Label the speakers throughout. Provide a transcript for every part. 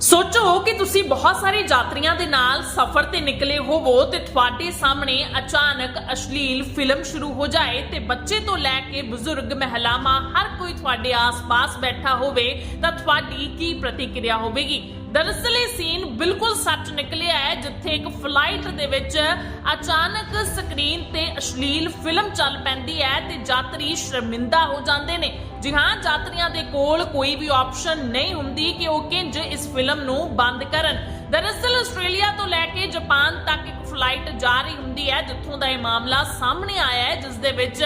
Speaker 1: ਸੋਚੋ ਕਿ ਤੁਸੀਂ ਬਹੁਤ ਸਾਰੇ ਯਾਤਰੀਆਂ ਦੇ ਨਾਲ ਸਫ਼ਰ ਤੇ ਨਿਕਲੇ ਹੋਵੋ ਤੇ ਤੁਹਾਡੇ ਸਾਹਮਣੇ ਅਚਾਨਕ ਅਸ਼ਲੀਲ ਫਿਲਮ ਸ਼ੁਰੂ ਹੋ ਜਾਏ ਤੇ ਬੱਚੇ ਤੋਂ ਲੈ ਕੇ ਬਜ਼ੁਰਗ ਮਹਿਲਾਵਾਂ, ਹਰ ਕੋਈ ਤੁਹਾਡੇ ਆਸ-ਪਾਸ ਬੈਠਾ ਹੋਵੇ ਤਾਂ ਤੁਹਾਡੀ ਕੀ ਪ੍ਰਤੀਕਿਰਿਆ ਹੋਵੇਗੀ? ਦਰਅਸਲ ਇਹ ਸੀਨ ਬਿਲਕੁਲ ਸੱਚ ਨਿਕਲਿਆ ਹੈ, ਜਿੱਥੇ ਇੱਕ ਫਲਾਈਟ ਦੇ ਵਿੱਚ ਅਚਾਨਕ ਸਕਰੀਨ ਤੇ ਅਸ਼ਲੀਲ ਫਿਲਮ ਚੱਲ ਪੈਂਦੀ ਹੈ ਤੇ ਯਾਤਰੀ ਸ਼ਰਮਿੰਦਾ ਹੋ ਜਾਂਦੇ ਨੇ। ਜੀ ਹਾਂ, ਯਾਤਰੀਆਂ ਦੇ ਕੋਲ ਕੋਈ ਵੀ ਆਪਸ਼ਨ ਨਹੀਂ ਹੁੰਦੀ ਕਿ ਉਹ ਕਿੰਜ ਇਸ ਫਿਲਮ ਨੂੰ ਬੰਦ ਕਰਨ। ਦਰਅਸਲ ਆਸਟ੍ਰੇਲੀਆ ਤੋਂ ਲੈ ਕੇ ਜਾਪਾਨ ਤੱਕ ਇੱਕ ਫਲਾਈਟ ਜਾ ਰਹੀ ਹੁੰਦੀ ਹੈ, ਜਿੱਥੋਂ ਦਾ ਇਹ ਮਾਮਲਾ ਸਾਹਮਣੇ ਆਇਆ ਹੈ, ਜਿਸ ਦੇ ਵਿੱਚ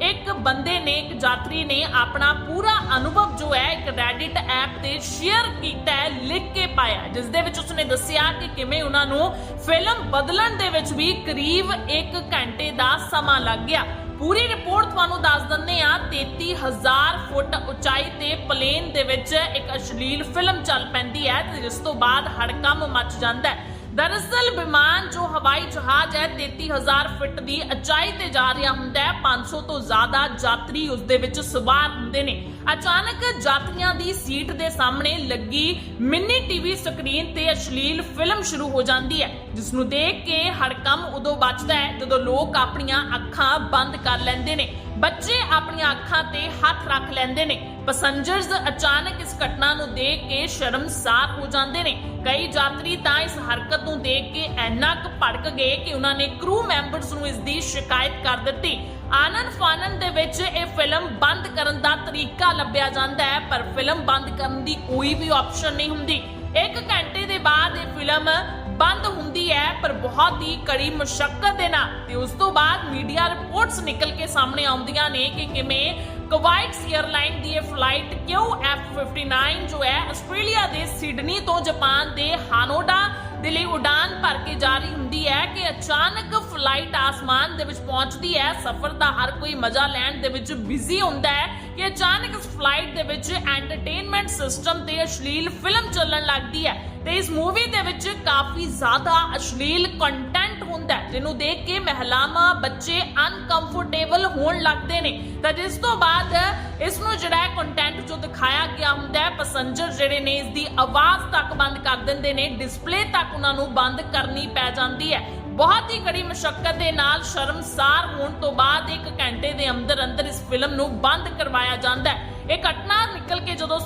Speaker 1: ਇੱਕ ਬੰਦੇ ਨੇ, ਇੱਕ ਯਾਤਰੀ ਨੇ ਆਪਣਾ ਪੂਰਾ ਅਨੁਭਵ ਜੋ ਹੈ, ਇੱਕ ਰੈਡਿਟ ਐਪ ਤੇ ਸ਼ੇਅਰ ਕੀਤਾ ਹੈ, ਲਿਖ ਕੇ ਪਾਇਆ ਜਿਸ ਦੇ ਵਿੱਚ ਉਸਨੇ ਦੱਸਿਆ ਕਿ ਕਿਵੇਂ ਉਹਨਾਂ ਨੂੰ ਫਿਲਮ ਬਦਲਣ ਦੇ ਵਿੱਚ ਵੀ ਕਰੀਬ 1 ਘੰਟੇ ਦਾ ਸਮਾਂ ਲੱਗ ਗਿਆ। ਪੂਰੀ ਰਿਪੋਰਟ ਤੁਹਾਨੂੰ ਦੱਸ ਦਿੰਦੇ ਆ 33000 ਫੁੱਟ ਉਚਾਈ ਤੇ ਪਲੇਨ ਦੇ ਵਿੱਚ ਇੱਕ ਅਸ਼ਲੀਲ ਫਿਲਮ ਚੱਲ ਪੈਂਦੀ ਹੈ ਤੇ ਜਿਸ ਤੋਂ ਬਾਅਦ ਹੜਕੰਮ ਮਚ ਜਾਂਦਾ ਹੈ। ਦਰਅਸਲ ਵਿਮਾਨ ਜੋ ਹਵਾਈ ਜਹਾਜ਼ ਹੈ 33000 ਫੁੱਟ ਦੀ ਉਚਾਈ ਤੇ ਜਾ ਰਿਹਾ ਹੁੰਦਾ ਹੈ। 500 ਤੋਂ ਜ਼ਿਆਦਾ ਯਾਤਰੀ ਉਸ ਦੇ ਵਿੱਚ ਸਵਾਰ ਹੁੰਦੇ ਨੇ। ਅਚਾਨਕ ਯਾਤਰੀਆਂ ਦੀ ਸੀਟ ਦੇ ਸਾਹਮਣੇ ਲੱਗੀ ਮਿੰਨੀ ਟੀਵੀ ਸਕਰੀਨ ਤੇ ਅਸ਼ਲੀਲ ਫਿਲਮ ਸ਼ੁਰੂ ਹੋ ਜਾਂਦੀ ਹੈ। ਜਿਸ ਨੂੰ ਦੇਖ ਕੇ ਹੜਕੰਮ ਉਦੋਂ ਬਚਦਾ ਹੈ ਜਦੋਂ ਲੋਕ ਆਪਣੀਆਂ ਅੱਖਾਂ ਬੰਦ ਕਰ ਲੈਂਦੇ ਨੇ। ਬੱਚੇ ਆਪਣੀਆਂ ਅੱਖਾਂ ਤੇ ਹੱਥ ਰੱਖ ਲੈਂਦੇ ਨੇ। ਪੈਸੰਜਰਸ ਅਚਾਨਕ ਇਸ ਘਟਨਾ ਨੂੰ ਦੇਖ ਕੇ ਸ਼ਰਮਸਾਰ ਹੋ ਜਾਂਦੇ ਨੇ। ਕਈ ਯਾਤਰੀ ਤਾਂ ਇਸ ਹਰਕਤ ਨੂੰ ਦੇਖ ਕੇ ਇੰਨਾ ਕੁ ਭੜਕ ਗਏ ਕਿ ਉਹਨਾਂ ਨੇ ਕਰੂ ਮੈਂਬਰਸ ਨੂੰ ਇਸ ਦੀ ਸ਼ਿਕਾਇਤ ਕਰ ਦਿੱਤੀ। ਆਨੰਦ ਫਾਨਨ ਦੇ ਵਿੱਚ ਇਹ ਫਿਲਮ ਬੰਦ ਕਰਨ ਦਾ ਤਰੀਕਾ ਲੱਭਿਆ ਜਾਂਦਾ ਹੈ, ਪਰ ਫਿਲਮ ਬੰਦ ਕਰਨ ਦੀ ਕੋਈ ਵੀ ਆਪਸ਼ਨ ਨਹੀਂ ਹੁੰਦੀ। ਇੱਕ ਘੰਟੇ ਦੇ ਬਾਅਦ ਇਹ ਫਿਲਮ ਬੰਦ ਹੁੰਦੀ ਹੈ, ਪਰ ਬਹੁਤ ਹੀ ਕੜੀ ਮੁਸ਼ਕਲ ਦੇ ਨਾਲ। ਤੇ ਉਸ ਤੋਂ ਬਾਅਦ ਮੀਡੀਆ ਰਿਪੋਰਟਸ ਨਿਕਲ ਕੇ ਸਾਹਮਣੇ ਆਉਂਦੀਆਂ ਨੇ ਕਿ ਕਿਵੇਂ ਕੁਵਾਈਟਸ 에ਅਰਲਾਈਨ ਦੀ ਇਹ ਫਲਾਈਟ ਕਿਉਂ F59 ਜੋ ਹੈ ਆਸਟ੍ਰੇਲੀਆ ਦੇ ਸਿਡਨੀ ਤੋਂ ਜਾਪਾਨ ਦੇ ਹਾਨੋਡਾ ਦੇ ਲਈ ਉਡਾਨ ਭਰ ਕੇ ਜਾ ਰਹੀ ਹੁੰਦੀ ਹੈ ਕਿ ਅਚਾਨਕ ਫਲਾਈਟ ਆਸਮਾਨ ਦੇ ਵਿੱਚ ਪਹੁੰਚਦੀ ਹੈ, ਸਫ਼ਰ ਦਾ ਹਰ ਕੋਈ ਮਜ਼ਾ ਲੈਣ ਦੇ ਵਿੱਚ ਬਿਜ਼ੀ ਹੁੰਦਾ ਹੈ ਕਿ ਅਚਾਨਕ ਇਸ ਫਲਾਈਟ ਦੇ ਵਿੱਚ ਐਂਟਰਟੇਨਮੈਂਟ ਸਿਸਟਮ ਤੇ ਅਸ਼ਲੀਲ ਫਿਲਮ ਚੱਲਣ ਲੱਗਦੀ ਹੈ ਤੇ ਇਸ ਮੂਵੀ ਦੇ ਵਿੱਚ ਕਾਫੀ ਜ਼ਿਆਦਾ ਅਸ਼ਲੀਲ ਕੰਟੈਂਟ ਹੁੰਦਾ ਹੈ, ਜਿਹਨੂੰ ਦੇਖ ਕੇ ਮਹਿਲਾਵਾਂ, ਬੱਚੇ ਅਨਕੰਫਰਟੇਬਲ ਲੱਗਦੇ ਨੇ। ਤਾਂ ਜਿਸ ਤੋਂ ਬਾਅਦ ਇਸ ਨੂੰ ਜਿਹੜਾ ਕੰਟੈਂਟ ਜੋ ਦਿਖਾਇਆ ਗਿਆ ਹੁੰਦਾ ਹੈ ਪੈਸੰਜਰ ਜਿਹੜੇ ਨੇ ਇਸ ਦੀ ਆਵਾਜ਼ ਤੱਕ ਬੰਦ ਕਰ ਦਿੰਦੇ ਨੇ ਡਿਸਪਲੇ ਤੱਕ ਉਹਨਾਂ ਨੂੰ ਬੰਦ ਕਰਨੀ ਪੈ ਜਾਂਦੀ ਹੈ। ਬਹੁਤ ਹੀ ਕੜੀ ਮੁਸ਼ਕਲ ਦੇ ਨਾਲ ਸ਼ਰਮਸਾਰ ਹੋਣ ਤੋਂ ਬਾਅਦ ਇੱਕ ਘੰਟੇ ਦੇ ਅੰਦਰ ਅੰਦਰ ਇਸ ਫਿਲਮ ਨੂੰ ਬੰਦ ਕਰਵਾਇਆ ਜਾਂਦਾ ਹੈ।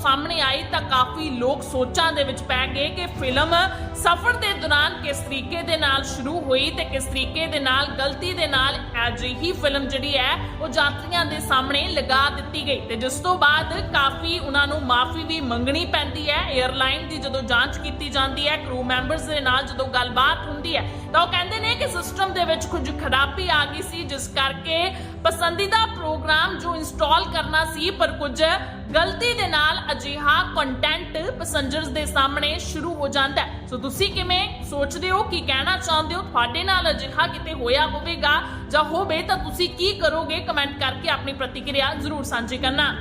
Speaker 1: ਸਾਹਮਣੇ ਆਈ ਤਾਂ ਕਾਫੀ ਲੋਕ ਸੋਚਾਂ ਦੇ ਵਿੱਚ ਪੈ ਗਏ ਕਿ ਫਿਲਮ ਸਫ਼ਰ ਦੇ ਦੌਰਾਨ ਕਿਸ ਤਰੀਕੇ ਦੇ ਨਾਲ ਸ਼ੁਰੂ ਹੋਈ ਤੇ ਕਿਸ ਤਰੀਕੇ ਦੇ ਨਾਲ, ਗਲਤੀ ਦੇ ਨਾਲ ਅਜਿਹੀ ਫਿਲਮ ਜਿਹੜੀ ਹੈ, ਉਹ ਯਾਤਰੀਆਂ ਦੇ ਸਾਹਮਣੇ ਲਗਾ ਦਿੱਤੀ ਗਈ ਤੇ ਜਿਸ ਤੋਂ ਬਾਅਦ ਕਾਫੀ ਉਹਨਾਂ ਨੂੰ ਮਾਫੀ ਵੀ ਮੰਗਣੀ ਪੈਂਦੀ ਹੈ। 에ਅਰਲਾਈਨ ਦੀ ਜਦੋਂ ਜਾਂਚ ਕੀਤੀ ਜਾਂਦੀ ਹੈ ਕਰੂ ਮੈਂਬਰਸ ਦੇ ਨਾਲ ਜਦੋਂ ਗੱਲਬਾਤ ਹੁੰਦੀ ਹੈ, ਤਾਂ ਉਹ ਕਹਿੰਦੇ ਨੇ ਕਿ ਸਿਸਟਮ ਦੇ ਵਿੱਚ ਕੁਝ ਖਰਾਬੀ ਆ ਗਈ ਸੀ, ਜਿਸ ਕਰਕੇ ਪਸੰਦੀਦਾ ਪ੍ਰੋਗਰਾਮ ਜੋ ਇੰਸਟਾਲ ਕਰਨਾ ਸੀ, ਪਰ ਕੁਝ ਗਲਤੀ ਦੇ ਨਾਲ ਅਜਿਹਾ ਕੰਟੈਂਟ ਪੈਸੰਜਰਸ ਦੇ ਸਾਹਮਣੇ ਸ਼ੁਰੂ ਹੋ ਜਾਂਦਾ ਹੈ। ਸੋ ਤੁਸੀਂ ਕਿਵੇਂ ਸੋਚਦੇ ਹੋ, ਕੀ ਕਹਿਣਾ ਚਾਹੁੰਦੇ ਹੋ? ਤੁਹਾਡੇ ਨਾਲ ਅਜਿਹਾ ਕਿਤੇ ਹੋਇਆ ਹੋਵੇਗਾ ਜਾਂ ਹੋਵੇ ਤਾਂ ਤੁਸੀਂ ਕੀ ਕਰੋਗੇ? ਕਮੈਂਟ ਕਰਕੇ ਆਪਣੀ ਪ੍ਰਤੀਕਿਰਿਆ ਜ਼ਰੂਰ ਸਾਂਝੀ ਕਰਨਾ।